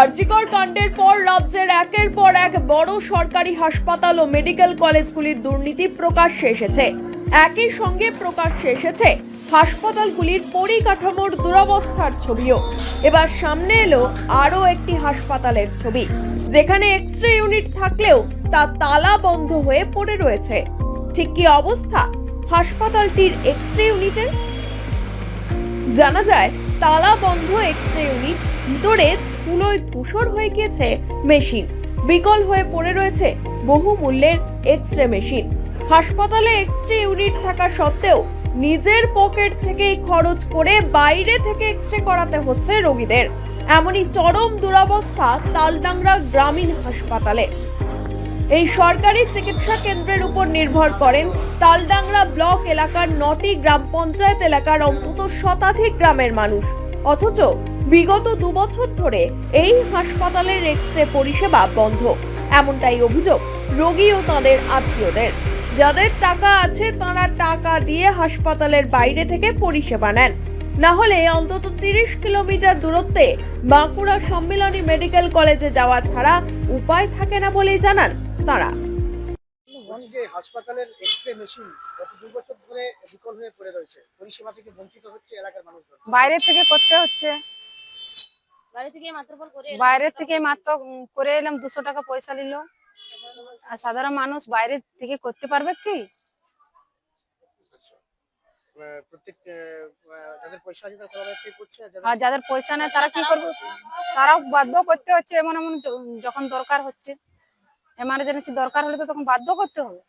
আরজিকর কাণ্ডের পর রাজ্যের একের পর এক বড় সরকারি হাসপাতাল ও মেডিকেল কলেজগুলির দুর্নীতি প্রকাশ্যে এসেছে। একই সঙ্গে প্রকাশ্যে এসেছে হাসপাতালগুলির পরিকাঠামোর দুরবস্থার ছবিও। এবার সামনে এলো আরও একটি হাসপাতালের ছবি, যেখানে এক্স রে ইউনিট থাকলেও তা তালা বন্ধ হয়ে পড়ে রয়েছে। ঠিক কি অবস্থা হাসপাতালটির এক্স রে ইউনিটের? জানা যায়, তালা বন্ধ এক্স রে ইউনিট ভিতরে ধুলোয় ধূসর হয়ে গিয়েছে মেশিন। বিকল হয়ে পড়ে রয়েছে বহু মূল্যের এক্স রে মেশিন। হাসপাতালে এক্স রে ইউনিট থাকা সত্ত্বেও নিজের পকেট থেকে খরচ করে বাইরে থেকে এক্স রে করাতে হচ্ছে রোগীদের। এমনই চরম দুরবস্থা তালডাংরা গ্রামীণ হাসপাতালে। এই সরকারি চিকিৎসা কেন্দ্রের উপর নির্ভর করেন তালডাংরা ব্লক এলাকার নটি গ্রাম পঞ্চায়েত এলাকার অন্তত শতাধিক গ্রামের মানুষ। অথচ বিগত দুবছর ধরে এই হাসপাতালের এক্স রে পরিষেবা বন্ধ। এমনটাই অভিযোগ রোগী ও তাদের আত্মীয়দের। যাদের টাকা আছে তারা টাকা দিয়ে হাসপাতালের বাইরে থেকে পরিষেবা নেন। না হলে অন্তত তিরিশ কিলোমিটার দূরত্বে বাঁকুড়া সম্মিলনী মেডিকেল কলেজে যাওয়া ছাড়া উপায় থাকে না বলেই জানান তারা। যে হাসপাতালের এক্সরে মেশিন গত দু বছর ধরে বিকল হয়ে পড়ে রয়েছে। পরিষেবা থেকে বঞ্চিত হচ্ছে এলাকার মানুষজন। বাইরে থেকে করতে হচ্ছে। বাইরে থেকে মাত্র করে বাইরে থেকে মাত্র উম করে এলাম দুশো টাকা পয়সা নিল। আর সাধারণ মানুষ বাইরে থেকে করতে পারবে কি? করছে? আর যাদের পয়সা নেই তারা কি করবে? তারাও বাধ্য করতে হচ্ছে এমন এমন যখন দরকার হচ্ছে। এমার্জেন্সি দরকার হলে তো তখন বাধ্য করতে হবে।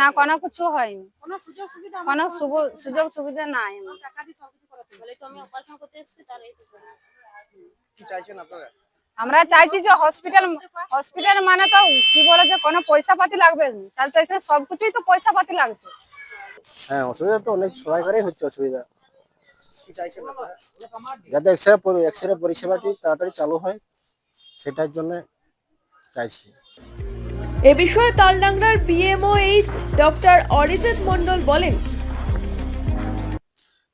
না কোনো কিছু হয়নি। কোনো সুযোগ সুবিধা নাই আমার। টাকা দিয়ে সবকিছু করাতে বলে তো আমি অপারেশন করতে এসেছি তার এই কি চাইছেন আপনারা? আমরা চাইছি যে হসপিটাল হসপিটাল মানে তো কি বলে যে কোনো পয়সা পাতি লাগবে। না। তাহলে তো এখানে সবকিছুই তো পয়সা পাতি লাগছে। হ্যাঁ অসুবিধা তো অনেক সবাইকারই হচ্ছে অসুবিধা। কি চাইছেন আপনারা? যাতে এক্সরে এক্সরে পরিষেবাটি তাড়াতাড়ি চালু হয় সেটার জন্য চাইছি। এ বিষয়ে তালডাংরার বিএমওএইচ ডক্টর অরিজিৎ মণ্ডল বলেন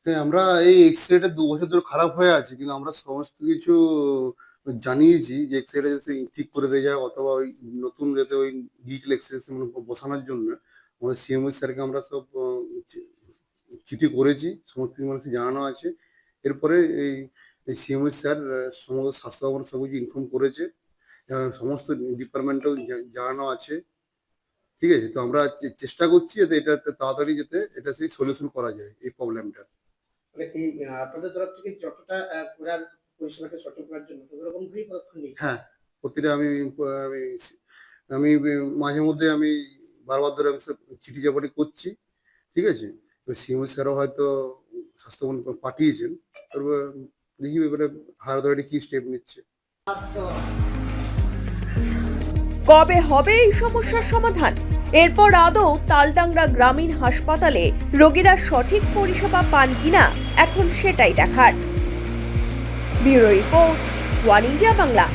হ্যাঁ আমরা এই এক্স রেটা দু বছর ধরে খারাপ হয়ে আছে, কিন্তু আমরা সমস্ত কিছু জানিয়েছি যে এক্স রেটা যাতে ঠিক করে দেওয়া যায়, অথবা ওই নতুন যাতে ওই ডিজিটাল এক্স রে বসানোর জন্য আমাদের সিএমও স্যারকে আমরা সব চিঠি করেছি, সমস্ত মানুষকে জানানো আছে। এরপরে এই সিএমও স্যার সমস্ত স্বাস্থ্য ভবন সব কিছু ইনফর্ম করেছে সমস্ত ডিপার্টমেন্টেও জানানো আছে। ঠিক আছে, তো আমরা চেষ্টা করছি যাতে এটা তাড়াতাড়ি যাতে এটা সেই সলিউশন করা যায়, এই প্রবলেমটা এই আহ, আপনাদের তরফ থেকে যতটা করার পরিষেবাকে সচল করার জন্য তত রকম ভাবেই পদক্ষেপ নিয়েছে হ্যাঁ প্রতিটা আমি আমি আমি মাঝে মধ্যে আমি বারবার ধরে আমি সব চিঠি চাপাটি করছি ঠিক আছে? সিএমও স্যারও হয়তো স্বাস্থ্যবন পাঠিয়েছেন তারপর দেখি এবারে হায়ার অথরিটি কি স্টেপ নিচ্ছে। কবে হবে এই সমস্যার সমাধান? এরপর আদৌ তালডাংরা গ্রামীণ হাসপাতালে রোগীরা সঠিক পরিষেবা পান কিনা, এখন সেটাই দেখার। Bureau report, one India Bangla.